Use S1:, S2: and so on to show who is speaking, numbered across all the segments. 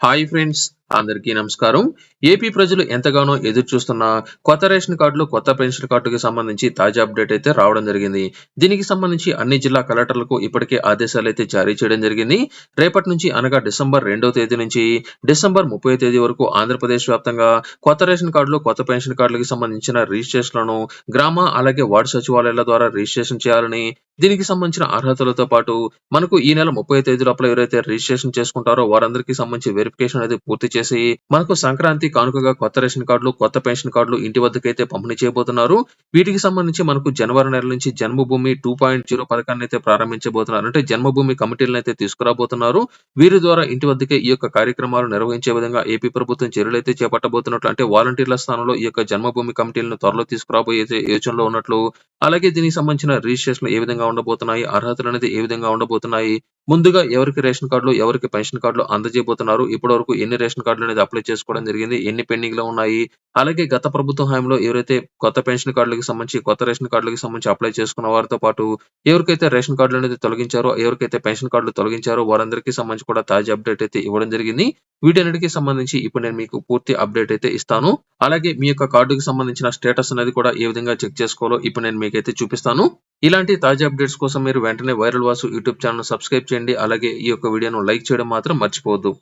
S1: Hi friends, అందరికీ నమస్కారం. AP ప్రజలు ఎంతగానో ఎదురు చూస్తున్న కొత్త రేషన్ కార్డులు కొత్త పెన్షన్ కార్డుకి సంబంధించి తాజా అప్డేట్ అయితే రావడం జరిగింది. దీనికి సంబంధించి అన్ని జిల్లా కలెక్టర్లకు ఇప్పటికే ఆదేశాలు అయితే జారీ చేయడం జరిగింది. రేపటి నుంచి అనగా డిసెంబర్ రెండవ తేదీ నుంచి డిసెంబర్ ముప్పై తేదీ వరకు ఆంధ్రప్రదేశ్ వ్యాప్తంగా కొత్త రేషన్ కార్డులు కొత్త పెన్షన్ కార్డులకు సంబంధించిన రిజిస్ట్రేషన్లను గ్రామ అలాగే వార్డు సచివాలయాల ద్వారా రిజిస్ట్రేషన్ చేయాలని దీనికి సంబంధించిన అర్హతలతో పాటు మనకు ఈ నెల ముప్పై తేదీ లోపల ఎవరైతే రిజిస్ట్రేషన్ చేసుకుంటారో వారందరికీ సంబంధించి వెరిఫికేషన్ అనేది పూర్తి చేసి మనకు సంక్రాంతి కానుకగా కొత్త రేషన్ కార్డులు కొత్త పెన్షన్ కార్డులు ఇంటి వద్దకైతే పంపిణీ చేయబోతున్నారు. వీటికి సంబంధించి మనకు జనవరి నెల నుంచి జన్మభూమి టూ పాయింట్ జీరో పథకాన్ని అయితే ప్రారంభించబోతున్నారు. అంటే జన్మభూమి కమిటీలను అయితే తీసుకురాబోతున్నారు. వీరి ద్వారా ఇంటి వద్దకే ఈ యొక్క కార్యక్రమాలు నిర్వహించే విధంగా ఏపీ ప్రభుత్వం చర్యలు అయితే చేపట్టబోతున్నట్లు అంటే వాలంటీర్ల స్థానంలో ఈ యొక్క జన్మభూమి కమిటీలను త్వరలో తీసుకురాబోయే యోచనలో ఉన్నట్లు అలాగే దీనికి సంబంధించిన రిజిస్ట్రేషన్ ఏ విధంగా ఉండబోతున్నాయి అర్హతలు అనేది ఏ విధంగా ఉండబోతున్నాయి ముందుగా ఎవరికి రేషన్ కార్డులు ఎవరికి పెన్షన్ కార్డులు అందజేయబోతున్నారు? ఇప్పటి వరకు ఎన్ని రేషన్ కార్డులు అనేది అప్లై చేసుకోవడం జరిగింది? ఎన్ని పెండింగ్లో ఉన్నాయి? అలాగే గత ప్రభుత్వ హామీలో ఎవరైతే కొత్త పెన్షన్ కార్డులకు సంబంధించి కొత్త రేషన్ కార్డులకు సంబంధించి అప్లై చేసుకున్న వారితో పాటు ఎవరికైతే రేషన్ కార్డులు అనేది తొలగించారో ఎవరికైతే పెన్షన్ కార్డులు తొలగించారో వారందరికీ సంబంధించి కూడా తాజా అప్డేట్ అయితే ఇవ్వడం జరిగింది. వీటన్నిటికీ సంబంధించి ఇప్పుడు నేను మీకు పూర్తి అప్డేట్ అయితే ఇస్తాను. అలాగే మీ యొక్క కార్డుకి సంబంధించిన స్టేటస్ అనేది కూడా ఏ విధంగా చెక్ చేసుకోవాలో ఇప్పుడు నేను మీకైతే చూపిస్తాను. ఇలాంటి తాజా అప్డేట్స్ కోసం మీరు వెంటనే viral Vasu YouTube channel subscribe చేయండి. అలాగే ఈ యొక్క వీడియోను లైక్ చేయడం మాత్రం మర్చిపోవద్దు.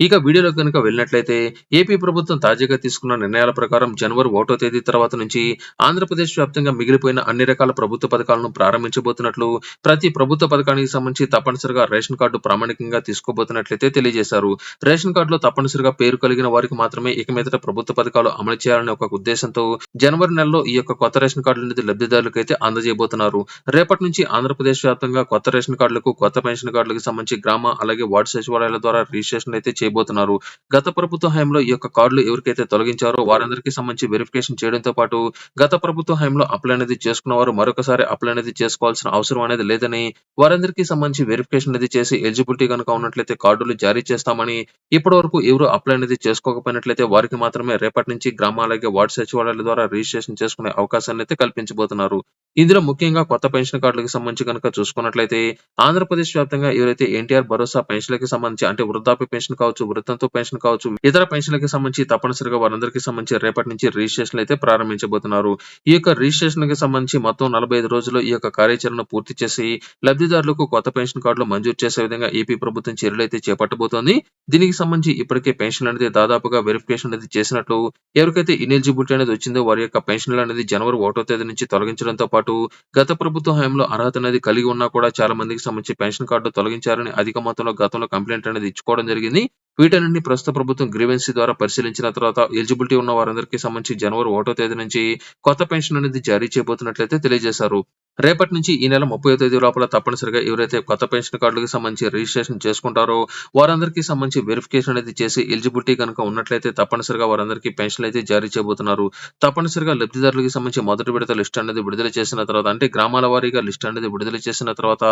S1: ఇక వీడియోలో కనుక వెళ్ళినట్లయితే ఏపీ ప్రభుత్వం తాజాగా తీసుకున్న నిర్ణయాల ప్రకారం జనవరి ఒకటో తేదీ తర్వాత నుంచి ఆంధ్రప్రదేశ్ వ్యాప్తంగా మిగిలిపోయిన అన్ని రకాల ప్రభుత్వ పథకాలను ప్రారంభించబోతున్నట్లు ప్రతి ప్రభుత్వ పథకానికి సంబంధించి తప్పనిసరిగా రేషన్ కార్డు ప్రామాణికంగా తీసుకోబోతున్నట్లయితే తెలియజేశారు. రేషన్ కార్డులో తప్పనిసరిగా పేరు కలిగిన వారికి మాత్రమే ఇక మీదట ప్రభుత్వ పథకాలు అమలు చేయాలనే ఒక ఉద్దేశంతో జనవరి నెలలో ఈ యొక్క కొత్త రేషన్ కార్డుల అనేది లబ్ధిదారులకు అయితే అందజేయబోతున్నారు. రేపటి నుంచి ఆంధ్రప్రదేశ్ వ్యాప్తంగా కొత్త రేషన్ కార్డులకు కొత్త పెన్షన్ కార్డులకు సంబంధించి గ్రామ అలాగే వార్డు సచివాలయాల ద్వారా రిజిస్ట్రేషన్ అయితే చేయబోతున్నారు. గత ప్రభుత్వ హయాంలో ఈ యొక్క కార్డులు ఎవరికైతే తొలగించారో వారందరికీ సంబంధించి వెరిఫికేషన్ చేయడంతో పాటు గత ప్రభుత్వ హయాంలో అప్లై అనేది చేసుకున్న వారు మరొకసారి అప్లై అనేది చేసుకోవాల్సిన అవసరం అనేది లేదని వారందరికీ సంబంధించి వెరిఫికేషన్ అనేది చేసి ఎలిజిబిలిటీ కనుక ఉన్నట్లయితే కార్డులు జారీ చేస్తామని ఇప్పటి వరకు ఎవరు అప్లై అనేది చేసుకోకపోయినట్లయితే వారికి మాత్రమే రేపటి నుంచి గ్రామ అలాగే వార్డు సచివాలయాల ద్వారా రిజిస్ట్రేషన్ చేసుకునే అవకాశాన్ని అయితే కల్పించబోతున్నారు. ఇందులో ముఖ్యంగా కొత్త పెన్షన్ కార్డులకు సంబంధించి కనుక చూసుకున్నట్లయితే ఆంధ్రప్రదేశ్ వ్యాప్తంగా ఎవరైతే ఎన్టీఆర్ భరోసా పెన్షన్లకు సంబంధించి అంటే వృద్ధాప్య పెన్షన్ కావచ్చు వృత్తంతో పెన్షన్ కావచ్చు ఇతర పెన్షన్లకి సంబంధించి తప్పనిసరిగా వారందరికీ సంబంధించి రేపటి నుంచి రిజిస్ట్రేషన్ అయితే ప్రారంభించబోతున్నారు. ఈ యొక్క రిజిస్ట్రేషన్కి సంబంధించి మొత్తం నలభై ఐదు రోజుల్లో ఈ యొక్క కార్యాచరణ పూర్తి చేసి లబ్ధిదారులకు కొత్త పెన్షన్ కార్డులు మంజూరు చేసే విధంగా ఏపీ ప్రభుత్వం చర్యలు అయితే చేపట్టబోతోంది. దీనికి సంబంధించి ఇప్పటికే పెన్షన్ అనేది దాదాపుగా వెరిఫికేషన్ అనేది చేసినట్లు ఎవరికైతే ఇనెలిజిబిలిటీ అనేది వచ్చిందో వారి యొక్క పెన్షన్లు అనేది జనవరి ఒకటో తేదీ నుంచి తొలగించడంతో పాటు గత ప్రభుత్వ హయాంలో అర్హత అనేది కలిగి ఉన్నా కూడా చాలా మందికి సంబంధించి పెన్షన్ కార్డు తొలగించారని అధిక మొత్తంలో గతంలో కంప్లైంట్ అనేది ఇచ్చుకోవడం జరిగింది. వీటన్నింటిని ప్రస్తుత ప్రభుత్వం గ్రీవెన్సీ ద్వారా పరిశీలించిన తర్వాత ఎలిజిబిలిటీ ఉన్న వారందరికీ సంబంధించి జనవరి ఒకటో తేదీ నుంచి కొత్త పెన్షన్ అనేది జారీ చేయబోతున్నట్లయితే తెలియజేశారు. రేపటి నుంచి ఈ నెల ముప్పై తేదీ లోపల తప్పనిసరిగా ఎవరైతే కొత్త పెన్షన్ కార్డులకు సంబంధించి రిజిస్ట్రేషన్ చేసుకుంటారో వారందరికీ సంబంధించి వెరిఫికేషన్ అనేది చేసి ఎలిజిబిలిటీ కనుక ఉన్నట్లయితే తప్పనిసరిగా వారందరికీ పెన్షన్ అయితే జారీ చేయబోతున్నారు. తప్పనిసరిగా లబ్ధిదారులకు సంబంధించి మొదటి విడత లిస్ట్ అనేది విడుదల చేసిన తర్వాత అంటే గ్రామాల వారీగా లిస్ట్ అనేది విడుదల చేసిన తర్వాత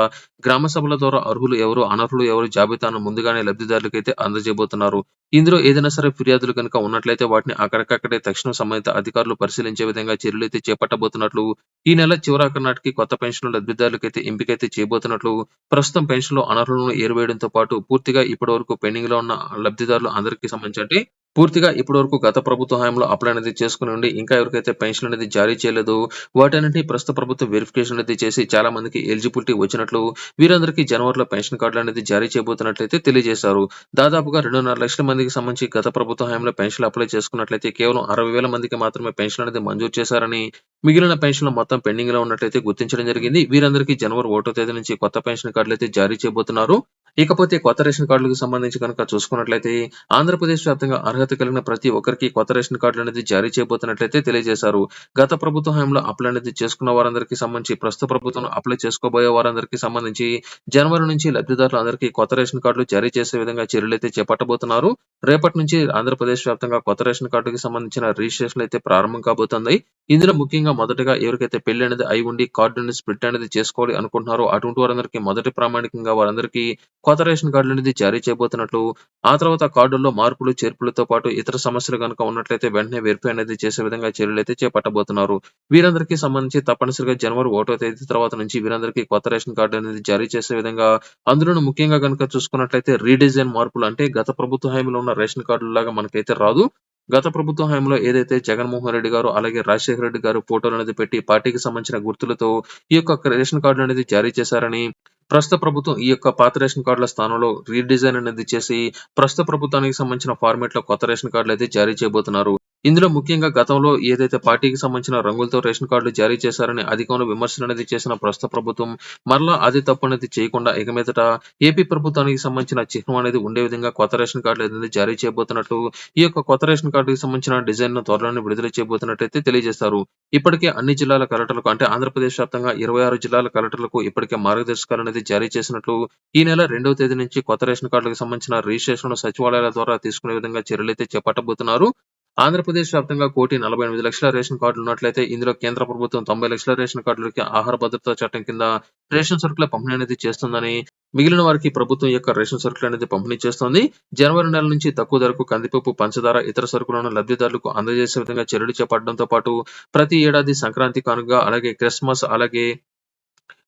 S1: గ్రామ సభల ద్వారా అర్హులు ఎవరు అనర్హులు ఎవరు జాబితాను ముందుగానే లబ్ధిదారులకు అయితే అందజేయబోతున్నారు. ఇందులో ఏదైనా సరే ఫిర్యాదులు కనుక ఉన్నట్లయితే వాటిని అక్కడికక్కడే తక్షణం సంబంధిత అధికారులు పరిశీలించే విధంగా చర్యలు అయితే చేపట్టబోతున్నట్లు ఈ నెల చివరాఖరు నాటికి కొత్త పెన్షన్ లబ్ధిదారులకైతే ఎంపికైతే చేయబోతున్నట్లు ప్రస్తుతం పెన్షన్లో అనర్హులను ఏరివేయడంతో పాటు పూర్తిగా ఇప్పటి వరకు పెండింగ్లో ఉన్న లబ్ధిదారులు అందరికీ సంబంధించి అంటే పూర్తిగా ఇప్పటి వరకు గత ప్రభుత్వ హయాంలో అప్లై అనేది చేసుకుని ఉండి ఇంకా ఎవరికైతే పెన్షన్ అనేది జారీ చేయలేదు వాటన్నింటినీ ప్రస్తుత ప్రభుత్వం వెరిఫికేషన్ అనేది చేసి చాలా మందికి ఎలిజిబిలిటీ వచ్చినట్లు వీరందరికీ జనవరిలో పెన్షన్ కార్డులు అనేది జారీ చేయబోతున్నట్లయితే తెలియజేశారు. దాదాపుగా రెండున్నర లక్షల మందికి సంబంధించి గత ప్రభుత్వ హయాంలో పెన్షన్ అప్లై చేసుకున్నట్లయితే కేవలం అరవై వేల మందికి మాత్రమే పెన్షన్ అనేది మంజూరు చేశారని మిగిలిన పెన్షన్లు మొత్తం పెండింగ్లో ఉన్నట్లయితే గుర్తించడం జరిగింది. వీరందరికీ జనవరి ఒకటో తేదీ నుంచి కొత్త పెన్షన్ కార్డులు అయితే జారీ చేయబోతున్నారు. ఇకపోతే కొత్త రేషన్ కార్డులకు సంబంధించి కనుక చూసుకున్నట్లయితే ఆంధ్రప్రదేశ్ వ్యాప్తంగా అర్హత కలిగిన ప్రతి ఒక్కరికి కొత్త రేషన్ కార్డులు అనేది జారీ చేయబోతున్నట్లయితే తెలియజేశారు. గత ప్రభుత్వ హయాంలో అప్లై అనేది చేసుకున్న వారందరికీ సంబంధించి ప్రస్తుత ప్రభుత్వం అప్లై చేసుకోబోయే వారందరికీ సంబంధించి జనవరి నుంచి లబ్ధిదారులు అందరికీ కొత్త రేషన్ కార్డులు జారీ చేసే విధంగా చర్యలు అయితే చేపట్టబోతున్నారు. రేపటి నుంచి ఆంధ్రప్రదేశ్ వ్యాప్తంగా కొత్త రేషన్ కార్డుకి సంబంధించిన రిజిస్ట్రేషన్ అయితే ప్రారంభం కాబోతుంది. ఇందులో ముఖ్యంగా మొదటగా ఎవరికైతే పెళ్ళి అనేది అయి ఉండి కార్డు అనేది స్ప్లిట్ అనేది చేసుకోవాలి అనుకుంటున్నారో అటువంటి వారందరికీ మొదటి ప్రామాణికంగా వారందరికీ కొత్త రేషన్ కార్డులనేది జారీ చేయబోతున్నట్లు, ఆ తర్వాత కార్డుల్లో మార్పులు, చేర్పులతో పాటు ఇతర సమస్యలు కనుక ఉన్నట్లయితే వెంటనే వెరిఫై అనేది చేసే విధంగా చర్యలు అయితే చేపట్టబోతున్నారు. వీరందరికీ సంబంధించి తప్పనిసరిగా జనవరి ఒకటో తేదీ తర్వాత నుంచి వీరందరికీ కొత్త రేషన్ కార్డు అనేది జారీ చేసే విధంగా అందులోనూ ముఖ్యంగా కనుక చూసుకున్నట్లయితే రీడిజైన్ మార్పులు అంటే గత ప్రభుత్వ హామీలో ఉన్న రేషన్ కార్డుల్లాగా మనకైతే రాదు. గత ప్రభుత్వ హయాంలో ఏదైతే జగన్మోహన్ రెడ్డి గారు అలాగే రాజశేఖర రెడ్డి గారు ఫోటోలు అనేది పెట్టి పార్టీకి సంబంధించిన గుర్తులతో ఈ యొక్క రేషన్ కార్డులు అనేది జారీ చేశారని ప్రస్తుత ప్రభుత్వం ఈ యొక్క పాత రేషన్ కార్డుల స్థానంలో రీడిజైన్ అనేది చేసి ప్రస్తుత ప్రభుత్వానికి సంబంధించిన ఫార్మేట్లో కొత్త రేషన్ కార్డులు అయితే జారీ చేయబోతున్నారు. ఇందులో ముఖ్యంగా గతంలో ఏదైతే పార్టీకి సంబంధించిన రంగులతో రేషన్ కార్డులు జారీ చేశారని అధికంలో విమర్శలు అనేది చేసిన ప్రస్తుత ప్రభుత్వం మరలా అదే తప్పు అనేది చేయకుండా ఇక మీదట ఏపీ ప్రభుత్వానికి సంబంధించిన చిహ్నం అనేది ఉండే విధంగా కొత్త రేషన్ కార్డులు అనేది జారీ చేయబోతున్నట్టు ఈ యొక్క కొత్త రేషన్ కార్డుకి సంబంధించిన డిజైన్ను త్వరలోనే విడుదల చేయబోతున్నట్టయితే తెలియజేస్తారు ఇప్పటికే అన్ని జిల్లాల కలెక్టర్లకు అంటే ఆంధ్రప్రదేశ్ వ్యాప్తంగా 26 జిల్లాల కలెక్టర్లకు ఇప్పటికే మార్గదర్శకాలు అనేది జారీ చేసినట్లు ఈ నెల రెండవ తేదీ నుంచి కొత్త రేషన్ కార్డులకు సంబంధించిన రిజిస్ట్రేషన్ సచివాలయాల ద్వారా తీసుకునే విధంగా చర్యలైతే చేపట్టబోతున్నారు. ఆంధ్రప్రదేశ్ వ్యాప్తంగా కోటి నలభై ఎనిమిది లక్షల రేషన్ కార్డులు ఉన్నట్లయితే ఇందులో కేంద్ర ప్రభుత్వం తొంభై లక్షల రేషన్ కార్డులకి ఆహార భద్రతా చట్టం కింద రేషన్ సరుకుల పంపిణీ అనేది చేస్తుందని మిగిలిన వారికి ప్రభుత్వం యొక్క రేషన్ సరుకులు అనేది పంపిణీ చేస్తోంది. జనవరి నెల నుంచి తక్కువ ధరకు కందిపప్పు, పంచదార, ఇతర సరుకులను లబ్ధిదారులకు అందజేసే విధంగా చర్యలు చేపట్టడంతో పాటు ప్రతి ఏడాది సంక్రాంతి కానుకగా అలాగే క్రిస్మస్ అలాగే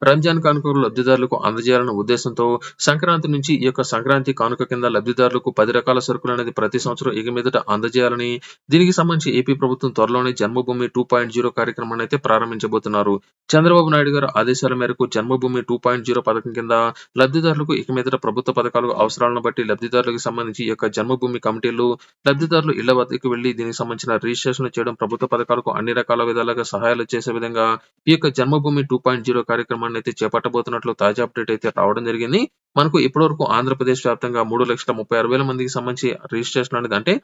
S1: రంజాన్ కానుకలు లబ్ధిదారులకు అందజేయాలన్న ఉద్దేశంతో సంక్రాంతి నుంచి ఈ యొక్క సంక్రాంతి కానుక కింద లబ్ధిదారులకు పది రకాల సరుకులు అనేది ప్రతి సంవత్సరం ఇక మీదట అందజేయాలని దీనికి సంబంధించి ఏపీ ప్రభుత్వం త్వరలోనే జన్మభూమి టూ పాయింట్ జీరో కార్యక్రమాన్ని అయితే ప్రారంభించబోతున్నారు. చంద్రబాబు నాయుడు గారు ఆదేశాల మేరకు జన్మభూమి టూ పాయింట్ జీరో పథకం కింద లబ్ధిదారులకు ఇక మీదట ప్రభుత్వ పథకాలు అవసరాలను బట్టి లబ్ధిదారులకు సంబంధించి ఈ యొక్క జన్మభూమి కమిటీలు లబ్ధిదారులు ఇళ్ళ వద్దకు వెళ్ళి దీనికి సంబంధించిన రిజిస్ట్రేషన్ చేయడం ప్రభుత్వ పథకాలకు అన్ని రకాల విధాలుగా సహాయాలు చేసే విధంగా ఈ యొక్క జన్మభూమి టూ పాయింట్ జీరో కార్యక్రమాన్ని అయితే చేపట్టబోతున్నట్లు తాజా అప్డేట్ అయితే రావడం జరిగింది. మనకు ఇప్పటివరకు ఆంధ్రప్రదేశ్ వ్యాప్తంగా మూడు లక్షల ముప్పై ఆరు వేల మందికి సంబంధించి రిజిస్ట్రేషన్ అనేది అంటే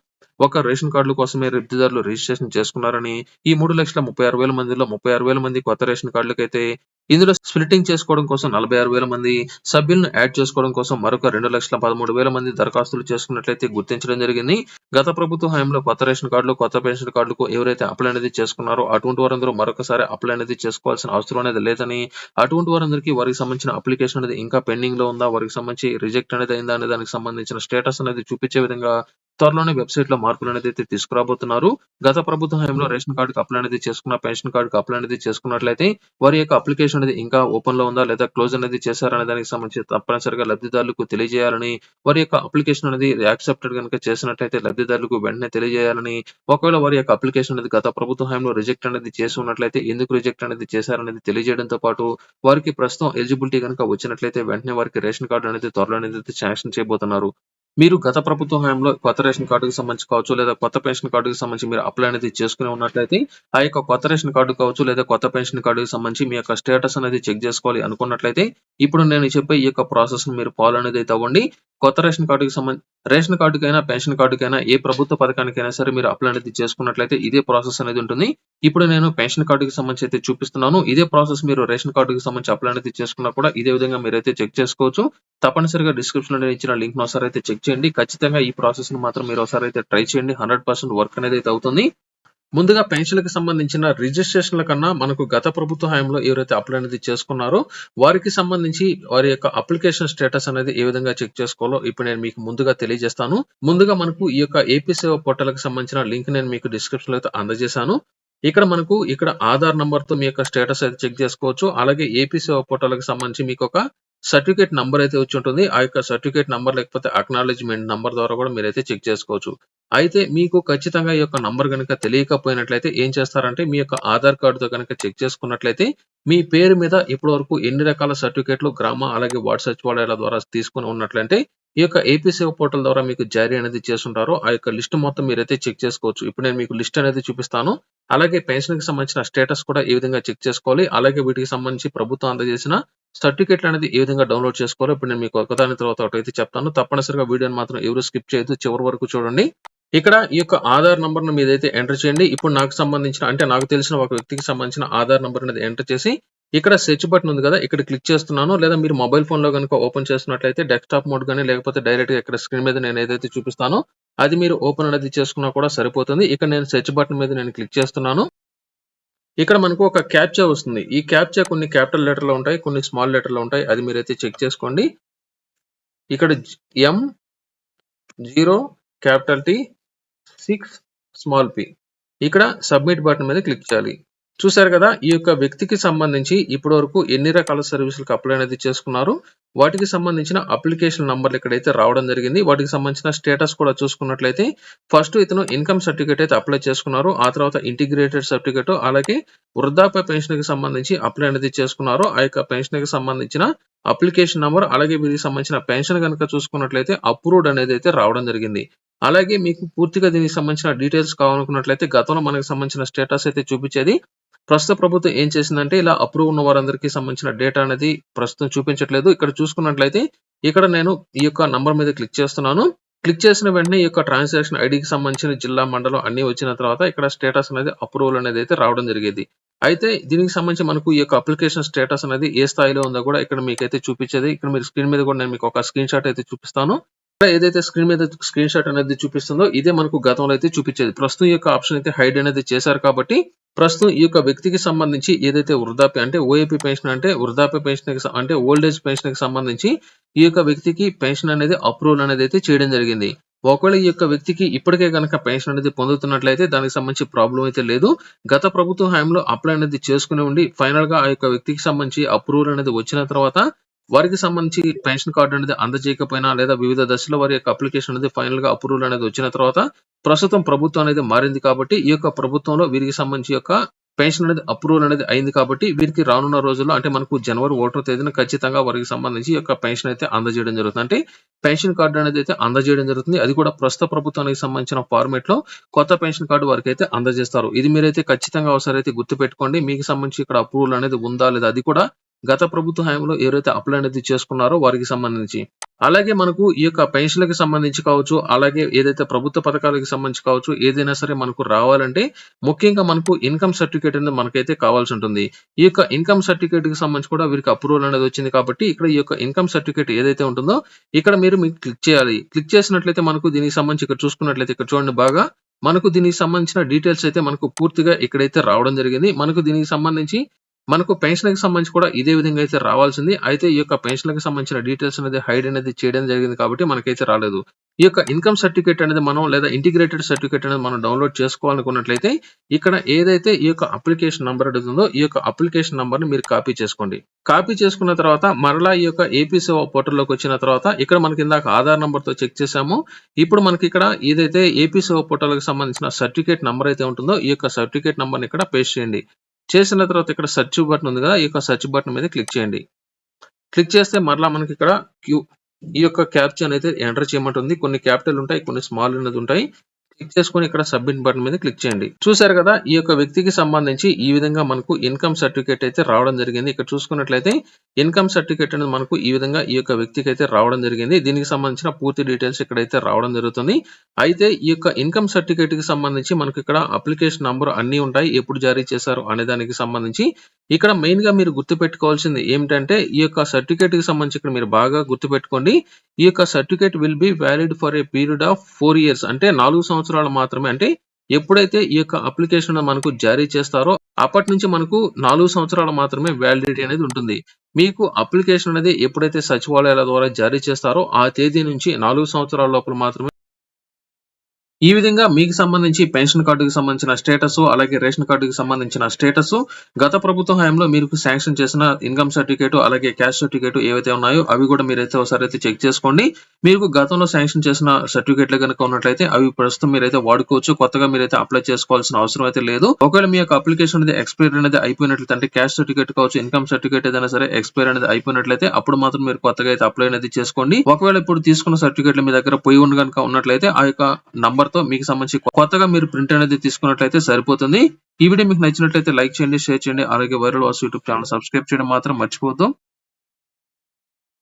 S1: ఒక రేషన్ కార్డుల కోసమే లబ్ధిదారులు రిజిస్ట్రేషన్ చేసుకున్నారని ఈ మూడు లక్షల ముప్పై ఆరు వేల మందిలో ముప్పై ఆరు వేల మంది కొత్త రేషన్ కార్డులకైతే ఇందులో స్ప్లిట్టింగ్ చేసుకోవడం కోసం నలభై ఆరు వేల మంది సభ్యులను యాడ్ చేసుకోవడం కోసం మరొక రెండు లక్షల పదమూడు వేల మంది దరఖాస్తులు చేసుకున్నట్లయితే గుర్తించడం జరిగింది. గత ప్రభుత్వ హయాంలో కొత్త రేషన్ కార్డులు, కొత్త పెన్షన్ కార్డులకు ఎవరైతే అప్లై అనేది చేసుకున్నారో అటువంటి వారందరూ మరొకసారి అప్లై అనేది చేసుకోవాల్సిన అవసరం అనేది లేదని అటువంటి వారందరికీ వారికి సంబంధించిన అప్లికేషన్ అనేది ఇంకా పెండింగ్లో ఉందా వారికి సంబంధించి రిజెక్ట్ అనేది అయిందా అనే దానికి సంబంధించిన స్టేటస్ అనేది చూపించే విధంగా త్వరలోనే వెబ్సైట్లో మార్పులు అనేది అయితే తీసుకురాబోతున్నారు. గత ప్రభుత్వ హయాంలో రేషన్ కార్డుకి అప్లై అనేది చేసుకున్న పెన్షన్ కార్డుకి అప్లై అనేది చేసుకున్నట్లయితే వారి యొక్క అప్లికేషన్ అనేది ఇంకా ఓపెన్లో ఉందా లేదా క్లోజ్ అనేది చేశారనే దానికి సంబంధించి తప్పనిసరిగా లబ్ధిదారులకు తెలియజేయాలని వారి యొక్క అప్లికేషన్ అనేది యాక్సెప్టెడ్ గనుక చేసినట్లయితే లబ్ధిదారులకు వెంటనే తెలియజేయాలని ఒకవేళ వారి యొక్క అప్లికేషన్ అనేది గత ప్రభుత్వ హయాంలో రిజెక్ట్ అనేది చేసి ఉన్నట్లయితే ఎందుకు రిజెక్ట్ అనేది చేశారనేది తెలియజేయడంతో పాటు వారికి ప్రస్తుతం ఎలిజిబిలిటీ గనుక వచ్చినట్లయితే వెంటనే వారికి రేషన్ కార్డు అనేది త్వరలోనే అయితే శాంక్షన్ చేయబోతున్నారు. మీరు గత ప్రభుత్వ హయాంలో కొత్త రేషన్ కార్డుకి సంబంధించి కావచ్చు లేదా కొత్త పెన్షన్ కార్డుకి సంబంధించి మీరు అప్లై అనేది చేసుకుని ఉన్నట్లయితే ఆ యొక్క కొత్త రేషన్ కార్డు కావచ్చు లేదా కొత్త పెన్షన్ కార్డుకి సంబంధించి మీ యొక్క స్టేటస్ అనేది చెక్ చేసుకోవాలి అనుకున్నట్లయితే ఇప్పుడు నేను చెప్పే ఈ యొక్క ప్రాసెస్ని మీరు ఫాలో అనేది అయితే అవ్వండి. కొత్త రేషన్ కార్డుకి సంబంధించి రేషన్ కార్డుకైనా పెన్షన్ కార్డుకైనా ఏ ప్రభుత్వ పథకానికైనా సరే మీరు అప్లై అనేది చేసుకున్నట్లయితే ఇదే ప్రాసెస్ అనేది ఉంటుంది. ఇప్పుడు నేను పెన్షన్ కార్డుకి సంబంధించి అయితే చూపిస్తున్నాను. ఇదే ప్రాసెస్ మీరు రేషన్ కార్డుకి సంబంధించి అప్లై అనేది చేసుకున్నా కూడా ఇదే విధంగా మీరైతే చెక్ చేసుకోవచ్చు. తప్పనిసరిగా డిస్క్రిప్షన్లో నేను ఇచ్చిన లింక్ ఒకసారి అయితే చెక్ చేయండి. ఖచ్చితంగా ఈ ప్రాసెస్ని మాత్రం మీరు ఒకసారి అయితే ట్రై చేయండి. హండ్రెడ్ పర్సెంట్ వర్క్ అనేది అయితే అవుతుంది. ముందుగా పెన్షన్‌లకు సంబంధించిన రిజిస్ట్రేషన్‌ల కన్నా మనకు గత ప్రభుత్వ హయాంలో ఎవరైతే అప్లై అనేది చేసుకున్నారో వారికి సంబంధించి వారి యొక్క అప్లికేషన్ స్టేటస్ అనేది ఏ విధంగా చెక్ చేసుకోవాలో ఇప్పుడు నేను మీకు ముందుగా తెలియజేస్తాను. ముందుగా మనకు ఈ యొక్క ఏపీ సేవ పోర్టల్‌కి సంబంధించిన లింక్ నేను మీకు డిస్క్రిప్షన్‌లో అయితే అందజేశాను. ఇక్కడ మనకు ఇక్కడ ఆధార్ నంబర్‌తో మీ యొక్క స్టేటస్ అయితే చెక్ చేసుకోవచ్చు. అలాగే ఏపీ సేవ పోర్టల్‌కి సంబంధించి మీకు ఒక సర్టిఫికేట్ నంబర్ అయితే వచ్చి ఉంటుంది. ఆ యొక్క సర్టిఫికేట్ నంబర్ లేకపోతే అక్నాలెడ్జ్‌మెంట్ నంబర్ ద్వారా కూడా మీరైతే చెక్ చేసుకోవచ్చు. అయితే మీకు ఖచ్చితంగా ఈ యొక్క నంబర్ కనుక తెలియకపోయినట్లయితే ఏం చేస్తారంటే మీ యొక్క ఆధార్ కార్డుతో కనుక చెక్ చేసుకున్నట్లయితే మీ పేరు మీద ఇప్పటివరకు ఎన్ని రకాల సర్టిఫికేట్‌లు గ్రామ అలాగే వార్డు సచివాలయాల ద్వారా తీసుకొని ఉన్నట్లయితే ఈ యొక్క ఏపీ సేవ పోర్టల్ ద్వారా మీకు జారీ అనేది చేస్తుంటారో ఆ యొక్క లిస్ట్ మొత్తం మీరైతే చెక్ చేసుకోవచ్చు. ఇప్పుడు నేను మీకు లిస్ట్ అనేది చూపిస్తాను. అలాగే పెన్షన్కి సంబంధించిన స్టేటస్ కూడా ఏ విధంగా చెక్ చేసుకోవాలి. అలాగే వీటికి సంబంధించి ప్రభుత్వం అందజేసిన సర్టిఫికేట్‌లు అనేది ఏ విధంగా డౌన్‌లోడ్ చేసుకోవాలి ఇప్పుడు నేను మీకు ఒకదాని తర్వాత ఒకటైతే చెప్తాను. తప్పనిసరిగా వీడియోని మాత్రం ఎవరు స్కిప్ చేయొద్దు. చివరి వరకు చూడండి. ఇక్కడ ఈ యొక్క ఆధార్ నంబర్‌ను అయితే ఎంటర్ చేయండి. ఇప్పుడు నాకు సంబంధించిన అంటే నాకు తెలిసిన ఒక వ్యక్తికి సంబంధించిన ఆధార్ నంబర్ అనేది ఎంటర్ చేసి ఇక్కడ సెర్చ్ బటన్ ఉంది కదా! ఇక్కడ క్లిక్ చేస్తున్నాను. లేదా మీరు మొబైల్ ఫోన్‌లో గనుక ఓపెన్ చేస్తున్నట్లయితే డెస్క్‌టాప్ మోడ్ కానీ లేకపోతే డైరెక్ట్‌గా ఇక్కడ స్క్రీన్ మీద నేను ఏదైతే చూపిస్తానో అది మీరు ఓపెన్ అనేది చేసుకున్నా కూడా సరిపోతుంది. ఇక్కడ నేను సెర్చ్ బటన్ మీద నేను క్లిక్ చేస్తున్నాను. ఇక్కడ మనకు ఒక క్యాప్చా వస్తుంది. ఈ క్యాప్చా కొన్ని క్యాపిటల్ లెటర్లు ఉంటాయి. కొన్ని స్మాల్ లెటర్లు ఉంటాయి. అది మీరైతే చెక్ చేసుకోండి. ఇక్కడ M zero capital T six small P ఇక్కడ సబ్మిట్ బటన్ మీద క్లిక్ చేయాలి చూశారు కదా ఈ యొక్క వ్యక్తికి సంబంధించి ఇప్పటి వరకు ఎన్ని రకాల సర్వీసులకు అప్లై అనేది చేసుకున్నారు వాటికి సంబంధించిన అప్లికేషన్ నంబర్లు ఇక్కడైతే రావడం జరిగింది వాటికి సంబంధించిన స్టేటస్ కూడా చూసుకున్నట్లయితే ఫస్ట్ ఇతను ఇన్కమ్ సర్టిఫికేట్ అయితే అప్లై చేసుకున్నారు ఆ తర్వాత ఇంటిగ్రేటెడ్ సర్టిఫికేట్ అలాగే వృద్ధాప్య పెన్షన్కి సంబంధించి అప్లై అనేది చేసుకున్నారు ఆ యొక్క పెన్షన్కి సంబంధించిన అప్లికేషన్ నంబర్ అలాగే వీరికి సంబంధించిన పెన్షన్ కనుక చూసుకున్నట్లయితే అప్రూవ్డ్ అనేది అయితే రావడం జరిగింది. అలాగే మీకు పూర్తిగా దీనికి సంబంధించిన డీటెయిల్స్ కావాలనుకున్నట్లయితే గతంలో మనకి సంబంధించిన స్టేటస్ అయితే చూపించేది ప్రస్తుత ప్రభుత్వం ఏం చేసిందంటే ఇలా అప్రూవ్ ఉన్న వారందరికీ సంబంధించిన డేటా అనేది ప్రస్తుతం చూపించట్లేదు. ఇక్కడ చూసుకున్నట్లయితే ఇక్కడ నేను ఈ యొక్క నంబర్ మీద క్లిక్ చేస్తున్నాను. క్లిక్ చేసిన వెంటనే ఈ యొక్క ట్రాన్సాక్షన్ ఐడికి సంబంధించిన జిల్లా మండలం అన్ని వచ్చిన తర్వాత ఇక్కడ స్టేటస్ అనేది అప్రూవల్ అనేది అయితే రావడం జరిగేది. అయితే దీనికి సంబంధించి మనకు ఈ యొక్క అప్లికేషన్ స్టేటస్ అనేది ఏ స్థాయిలో ఉందో కూడా ఇక్కడ మీకైతే చూపించేది. ఇక్కడ మీరు స్క్రీన్ మీద కూడా నేను మీకు ఒక స్క్రీన్ షాట్ అయితే చూపిస్తాను. ఏదైతే స్క్రీన్ మీద స్క్రీన్ షాట్ అనేది చూపిస్తుందో ఇదే మనకు గతంలో అయితే చూపించేది. ప్రస్తుతం ఈ యొక్క ఆప్షన్ అయితే హైడ్ అనేది చేశారు కాబట్టి ప్రస్తుతం ఈ యొక్క వ్యక్తికి సంబంధించి ఏదైతే వృద్ధాప్య అంటే ఓఏపీ పెన్షన్ అంటే వృద్ధాప్య పెన్షన్ అంటే ఓల్డ్ ఏజ్ పెన్షన్కి సంబంధించి ఈ యొక్క వ్యక్తికి పెన్షన్ అనేది అప్రూవల్ అనేది అయితే చేయడం జరిగింది. ఒకవేళ ఈ యొక్క వ్యక్తికి ఇప్పటికే కనుక పెన్షన్ అనేది పొందుతున్నట్లయితే దానికి సంబంధించి ప్రాబ్లం అయితే లేదు. గత ప్రభుత్వ హయాంలో అప్లై అనేది చేసుకుని ఉండి ఫైనల్గా ఆ యొక్క వ్యక్తికి సంబంధించి అప్రూవల్ అనేది వచ్చిన తర్వాత వారికి సంబంధించి పెన్షన్ కార్డు అనేది అందజేయకపోయినా లేదా వివిధ దశలో వారి యొక్క అప్లికేషన్ అనేది ఫైనల్గా అప్రూవల్ అనేది వచ్చిన తర్వాత ప్రస్తుతం ప్రభుత్వం అనేది మారింది కాబట్టి ఈ యొక్క ప్రభుత్వంలో వీరికి సంబంధించి యొక్క పెన్షన్ అనేది అప్రూవల్ అనేది అయింది కాబట్టి వీరికి రానున్న రోజుల్లో అంటే మనకు జనవరి ఒకటో తేదీన ఖచ్చితంగా వారికి సంబంధించి యొక్క పెన్షన్ అయితే అందజేయడం జరుగుతుంది. అంటే పెన్షన్ కార్డు అనేది అయితే అందజేయడం జరుగుతుంది. అది కూడా ప్రస్తుత ప్రభుత్వానికి సంబంధించిన ఫార్మేట్లో కొత్త పెన్షన్ కార్డు వారికి అయితే అందజేస్తారు. ఇది మీరైతే ఖచ్చితంగా ఒకసారి అయితే గుర్తుపెట్టుకోండి. మీకు సంబంధించి ఇక్కడ అప్రూవల్ అనేది ఉందా లేదా అది కూడా గత ప్రభుత్వ హయాంలో ఎవరైతే అప్లై అనేది చేసుకున్నారో వారికి సంబంధించి. అలాగే మనకు ఈ యొక్క పెన్షన్లకు సంబంధించి కావచ్చు అలాగే ఏదైతే ప్రభుత్వ పథకాలకు సంబంధించి కావచ్చు ఏదైనా సరే మనకు రావాలంటే ముఖ్యంగా మనకు ఇన్కమ్ సర్టిఫికేట్ అనేది మనకైతే కావాల్సి ఉంటుంది. ఈ యొక్క ఇన్కమ్ సర్టిఫికేట్కి సంబంధించి కూడా వీరికి అప్రూవల్ అనేది వచ్చింది కాబట్టి ఇక్కడ ఈ యొక్క ఇన్కమ్ సర్టిఫికేట్ ఏదైతే ఉంటుందో ఇక్కడ మీరు మీకు క్లిక్ చేయాలి. క్లిక్ చేసినట్లయితే మనకు దీనికి సంబంధించి ఇక్కడ చూసుకున్నట్లయితే ఇక్కడ చూడండి బాగా. మనకు దీనికి సంబంధించిన డీటెయిల్స్ అయితే మనకు పూర్తిగా ఇక్కడైతే రావడం జరిగింది. మనకు దీనికి సంబంధించి మనకు పెన్షన్కి సంబంధించి కూడా ఇదే విధంగా అయితే రావాల్సింది. అయితే ఈ యొక్క పెన్షన్కి సంబంధించిన డీటెయిల్స్ అనేది హైడ్ అనేది చేయడం జరిగింది కాబట్టి మనకైతే రాలేదు. ఈ యొక్క ఇన్కమ్ సర్టిఫికేట్ అనేది మనం లేదా ఇంటిగ్రేటెడ్ సర్టిఫికేట్ అనేది మనం డౌన్లోడ్ చేసుకోవాలనుకున్నట్లయితే ఇక్కడ ఏదైతే ఈ యొక్క అప్లికేషన్ నంబర్ అడుగుతుందో ఈ యొక్క అప్లికేషన్ నంబర్ని మీరు కాపీ చేసుకోండి. కాపీ చేసుకున్న తర్వాత మరలా ఈ యొక్క ఏపీ సేవ పోర్టల్లోకి వచ్చిన తర్వాత ఇక్కడ మనకి ఇందాక ఆధార్ నంబర్తో చెక్ చేసాము ఇప్పుడు మనకి ఇక్కడ ఏదైతే ఏపీ సేవ పోర్టల్కి సంబంధించిన సర్టిఫికేట్ నంబర్ అయితే ఉంటుందో ఈ యొక్క సర్టిఫికేట్ నంబర్ ఇక్కడ పేస్ట్ చేయండి. చేసిన తర్వాత ఇక్కడ సెర్చ్ బటన్ ఉంది కదా ఈ యొక్క సెర్చ్ బటన్ మీద క్లిక్ చేయండి. క్లిక్ చేస్తే మరలా మనకి ఇక్కడ క్యూ ఈ యొక్క క్యాప్చర్ అయితే ఎంటర్ చేయమంటుంది. కొన్ని క్యాపిటల్ ఉంటాయి కొన్ని స్మాల్ అనేది ఉంటాయి. క్లిక్ చేసుకొని ఇక్కడ సబ్మిట్ బటన్ మీద క్లిక్ చేయండి. చూసారు కదా ఈ యొక్క వ్యక్తికి సంబంధించి ఈ విధంగా మనకు ఇన్కమ్ సర్టిఫికేట్ అయితే రావడం జరిగింది. ఇక్కడ చూసుకున్నట్లయితే ఇన్కమ్ సర్టిఫికేట్ అనేది మనకు ఈ విధంగా ఈ యొక్క వ్యక్తికి అయితే రావడం జరిగింది. దీనికి సంబంధించిన పూర్తి డీటెయిల్స్ ఇక్కడైతే రావడం జరుగుతుంది. అయితే ఈ యొక్క ఇన్కమ్ సర్టిఫికేట్కి సంబంధించి మనకు ఇక్కడ అప్లికేషన్ నంబర్ అన్ని ఉంటాయి. ఎప్పుడు జారీ చేశారు అనే దానికి సంబంధించి. ఇక్కడ మెయిన్గా మీరు గుర్తుపెట్టుకోవాల్సింది ఏమిటంటే ఈ యొక్క సర్టిఫికేట్కి సంబంధించి ఇక్కడ మీరు బాగా గుర్తుపెట్టుకోండి. ఈ యొక్క certificate will be valid for a period of four years అంటే నాలుగు సంవత్సరాలు మాత్రమే. అంటే ఎప్పుడైతే ఈ యొక్క అప్లికేషన్ మనకు జారీ చేస్తారో అప్పటి నుంచి మనకు నాలుగు సంవత్సరాలు మాత్రమే వ్యాలిడిటీ అనేది ఉంటుంది. మీకు అప్లికేషన్ అనేది ఎప్పుడైతే సచివాలయాల ద్వారా జారీ చేస్తారో ఆ తేదీ నుంచి నాలుగు సంవత్సరాల లోపల మాత్రమే ఈ విధంగా మీకు సంబంధించి పెన్షన్ కార్డుకి సంబంధించిన స్టేటస్ అలాగే రేషన్ కార్డుకి సంబంధించిన స్టేటస్ గత ప్రభుత్వ హయాంలో మీకు శాంక్షన్ చేసిన ఇన్కమ్ సర్టిఫికేట్ అలాగే క్యాష్ సర్టిఫికేట్ ఏవైతే ఉన్నాయో అవి కూడా మీరైతే ఒకసారి అయితే చెక్ చేసుకోండి. మీకు గతంలో శాంక్షన్ చేసిన సర్టిఫికేట్లు కనుక ఉన్నట్లయితే అవి ప్రస్తుతం మీరైతే వాడుకోవచ్చు. కొత్తగా మీరైతే అప్లై చేసుకోవాల్సిన అవసరం అయితే లేదు. ఒకవేళ మీ యొక్క అప్లికేషన్ అనేది ఎక్స్పైర్ అనేది అయిపోయినట్లయితే అంటే క్యాష్ సర్టిఫికేట్ కావచ్చు ఇన్కమ్ సర్టిఫికేట్ ఏదైనా సరే ఎక్స్పైర్ అనేది అయిపోయినట్లయితే అప్పుడు మాత్రం మీరు కొత్తగా అయితే అప్లై అనేది చేసుకోండి. ఒకవేళ ఇప్పుడు తీసుకున్న సర్టిఫికేట్లు మీ దగ్గర పోయి ఉండి కనుక ఉన్నట్లయితే ఆ యొక్క నంబర్ తో మీకు సంబంధించి కొత్తగా మీరు ప్రింట్ అనేది తీసుకున్నట్లయితే సరిపోతుంది. ఈ వీడియో మీకు నచ్చినట్లయితే లైక్ చేయండి షేర్ చేయండి. అలాగే viral Vasu YouTube channel subscribe చేయడం మాత్రం మర్చిపోవద్దు.